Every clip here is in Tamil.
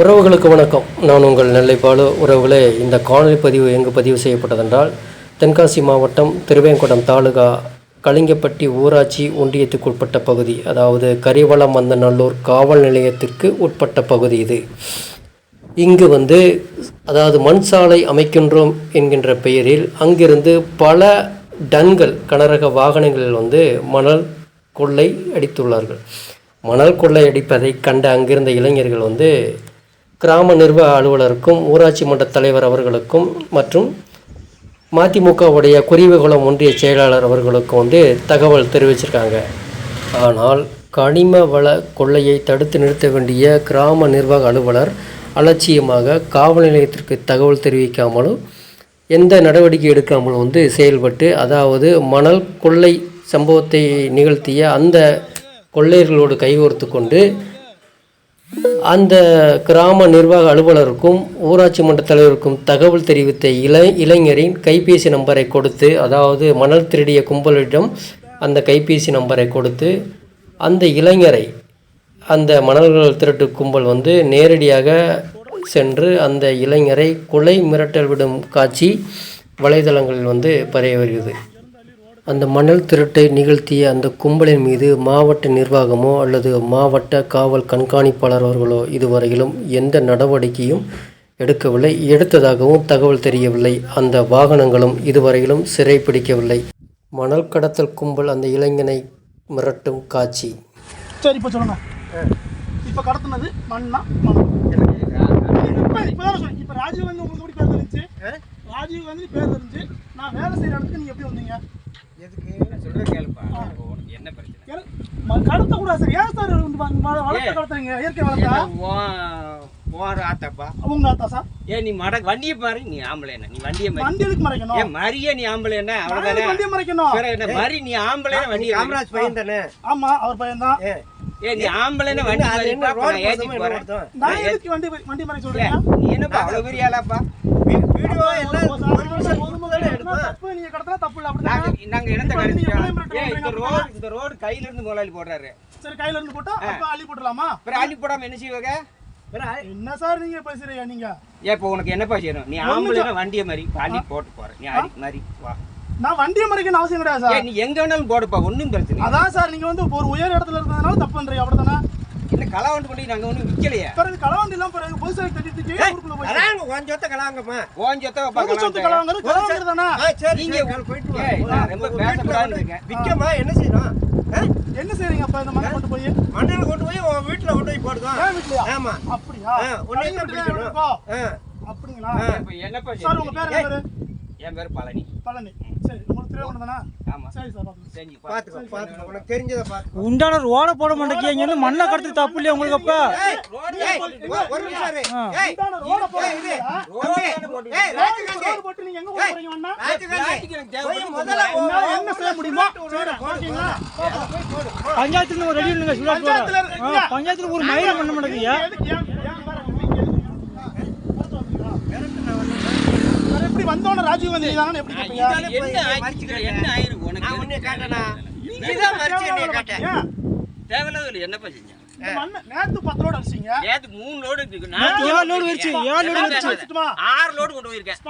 உறவுகளுக்கு வணக்கம். நான் உங்கள் நெல்லைப்பாடு உறவுகளே இந்த காணொலி பதிவு எங்கு பதிவு செய்யப்பட்டதென்றால் தென்காசி மாவட்டம் திருவேங்கடம் தாலுகா கலிங்கப்பட்டி ஊராட்சி ஒன்றியத்துக்குட்பட்ட பகுதி அதாவது கரிவளம் நல்லூர் காவல் நிலையத்திற்கு உட்பட்ட பகுதி இது. இங்கு வந்து அதாவது மண் சாலை அமைக்கின்றோம் என்கின்ற பெயரில் அங்கிருந்து பல டன்கள் கனரக வாகனங்களில் வந்து மணல் கொள்ளை அடித்துள்ளார்கள். மணல் கொள்ளை அடிப்பதை கண்ட அங்கிருந்த இளைஞர்கள் வந்து கிராம நிர்வாக அலுவலருக்கும் ஊராட்சி மன்ற தலைவர் அவர்களுக்கும் மற்றும் மதிமுகவுடைய குறிவுகுளம் ஒன்றிய செயலாளர் அவர்களுக்கும் வந்து தகவல் தெரிவிச்சிருக்காங்க. ஆனால் கனிம வள கொள்ளையை தடுத்து நிறுத்த வேண்டிய கிராம நிர்வாக அலுவலர் அலட்சியமாக காவல் நிலையத்திற்கு தகவல் தெரிவிக்காமலும் எந்த நடவடிக்கை எடுக்காமலும் வந்து செயல்பட்டு அதாவது மணல் கொள்ளை சம்பவத்தை நிகழ்த்திய அந்த கொள்ளையர்களோடு கைகோர்த்து கொண்டு அந்த கிராம நிர்வாக அலுவலருக்கும் ஊராட்சி மன்ற தலைவருக்கும் தகவல் தெரிவித்த இளை இளைஞரின் கைபேசி நம்பரை கொடுத்து அதாவது மணல் திருடிய கும்பலிடம் அந்த கைபேசி நம்பரை கொடுத்து அந்த இளைஞரை அந்த மணல்கள் திருட்டு கும்பல் வந்து நேரடியாக சென்று அந்த இளைஞரை கொலை மிரட்டல் விடும் காட்சி வலைதளங்களில் வந்து பரவி வருகிறது. அந்த மணல் திருட்டை நிகழ்த்திய அந்த கும்பலின் மீது மாவட்ட நிர்வாகமோ அல்லது மாவட்ட காவல் கண்காணிப்பாளர் அவர்களோ இதுவரையிலும் எந்த நடவடிக்கையும் எடுக்கவில்லை. எடுத்ததாகவும் தகவல் தெரியவில்லை. அந்த வாகனங்களும் இதுவரையிலும் சிறைப்பிடிக்கவில்லை மணல் கடத்தல் கும்பல் அந்த இளைஞனை மிரட்டும் காட்சி. சரி இப்போ சொல்லுங்க. இப்போ கடத்துனது மண்ணா மணல் இப்போ ராஜீவ் வந்து உங்களுக்கு எப்படி பேர் தெரிஞ்சு? ராஜீவ் வந்து பேர் தெரிஞ்சு நான் வேலை செய்யற இடத்துக்கு நீங்க எப்படி வந்தீங்க? சொல்றது கேளுப்பா. உனக்கு என்ன பிரச்சனை? ஏன் ம- கடத்தக்கூடாது சார். ஏன் சார் வந்து வளர்த்த கடத்துறீங்க? இயற்கை வளர்த்தா போற ஆத்தாப்பா. உங்க ஆத்தா சார்? ஏ நீ மட வண்டியை பாரு. நீ ஆம்பளை என்ன? நீ வண்டியை மறி வண்டி எதுக்கு ஏ மறைக்கணும் மரிய நீ ஆம்பளை என்ன? நான் அவ்வளவுதானே? எதுக்கு வண்டியை மறைக்கணும்? வேற என்ன மரி நீ ஆம்பளை வண்டி காமராஜ் பையன் தானே. ஆமா அவர் பையன் தான். ஏ நீ ஆம்பளை வண்டி மறி. ரோடு நான் போறேன். நான் எதுக்கு வண்டி வண்டி மறைக்க ஏ, சொல்றீங்க? நீ என்னப்பா அவ்வளவு பெரிய ஆளாப்பா? வீடியோ எல்லாம் ஒரு ஒரு நிமிஷம் ஒரு தானே முதல்ல எடுத்தோம் தப்பு நீங்க கடத்தினா தப்பு இல்ல அப்படிதான்? நாங்க இடத்த ரோடு இந்த ரோடு கையில இருந்து முதலாளி போடுறாரு. சரி கையில இருந்து போட்டா அப்ப அள்ளி போட்டுலாமா அப்புறம் அள்ளி போடாம என்ன செய்வாங்க? என்ன சார் நீங்க பேசுறீங்க நீங்க? ஏ இப்போ உனக்கு என்னப்பா செய்யணும்? நீ ஆம்பளை வண்டியை மாதிரி அள்ளி போட்டு போற. நீ அடி மாதிரி வா. நான் வண்டியை மறைக்கணும் அவசியம் கிடையாது சார். நீ எங்க வேணாலும் போடுப்பா. ஒண்ணும் பிரச்சனை. அதான் சார் நீங்க வந்து ஒரு உயர் இடத்துல இருந்ததுனால தப்பு பண்றீங்க அப்படிதானே? இல்ல களவாண்டு கொண்டு நாங்க ஒண்ணும் விக்கலையே. பிறகு களவாண்டி எல்லாம் பிறகு பொது சேவை தட்டி தூக்கி ஊருக்குள்ள போய் அதான் கொஞ்சம் சொத்த கலாங்கம்மா ஓன் சொத்த பொது சொத்து களவாங்கிறது களவாங்கிறது தானே? ஆ சரி நீங்க போயிட்டு வா. ஏய், நான் ரொம்ப பேசக்கூடாதுன்னு இருக்கேன். விக்கமா என்ன செய்யணும்? ஆ? என்ன செய்றீங்க அப்ப இந்த மண்ணை கொண்டு போய்? மண்ணில் கொண்டு போய் உன் வீட்டுல கொண்டு போய் வீட்லயா ஆமா. அப்படியா? ஆ, உன்னை. அப்படிங்களா? இப்ப என்னப்பா சார் உங்க பேர் என்ன பேரு? என் பேரு பழனி. பழனி. சரி உங்களுக்கு திருவண்ணம் தானே? ஆமா. சரி சார் பாத்துக்கலாம். செஞ்சு பாத்துக்கோ பாத்துக்கோ உனக்கு தெரிஞ்சதை பாத்துக்கோ உண்டான ரோட போட மாட்டேங்க இங்க வந்து மண்ணை கடத்து தப்பு இல்லையா உங்களுக்கு அப்ப? ஒரு- நிமிஷம். ஏய், உண்டான ரோட போட ஏய், இது. முடியல. ஏய், ராஜகாந்தி. ரோடு போட்டு நீங்க எங்க போய் போறீங்க அண்ணா? ராஜகாந்தி. போய் முதல்ல உன் என்னால என்ன செய்ய முடியுமோ? செய்றேன். ஓகேங்களா? பஞ்சாயத்துல ஒரு ரெடி பஞ்சாயத்துல ஒரு மயிரை பண்ண மாட்டேங்க எதுக்கு ஏன் ஏன் வர வந்தோட ராஜீவ் காந்தி தானே எப்படி கேட்பீங்க என்ன நான் உனக்கு காட்டனா? நீதான் மறிச்சு என்னைய காட்ட. ஏன்? தேவையில்லாத என்னப்பா செஞ்ச நேத்து பத்து அடிச்சீங்க. மூணு லோடு ஏழு ஏழு? ஆறு லோடு கொண்டு போயிருக்கேன்.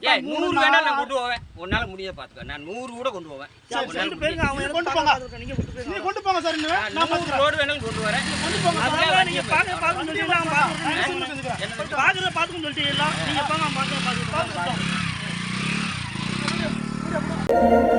ஏய் நூறு வேணா நான் கொண்டு போவேன். உன்னால முடியாது பாத்துக்க. நான் நூறு கூட கொண்டு போவேன். கொண்டு போங்க. நீங்க கொண்டு போங்க சார். நான் நூறு வேணாலும் கொண்டு வரேன். கொண்டு போங்க நீங்க பாக்க- பாக்க சொல்லிட்டீங்களா? நான் சொல்லி செஞ்சுக்கிறேன். என்ன பாக்குறத? நீங்க போங்க, பாக்க- பாக்க- பாத்துக்கிட்டோம்.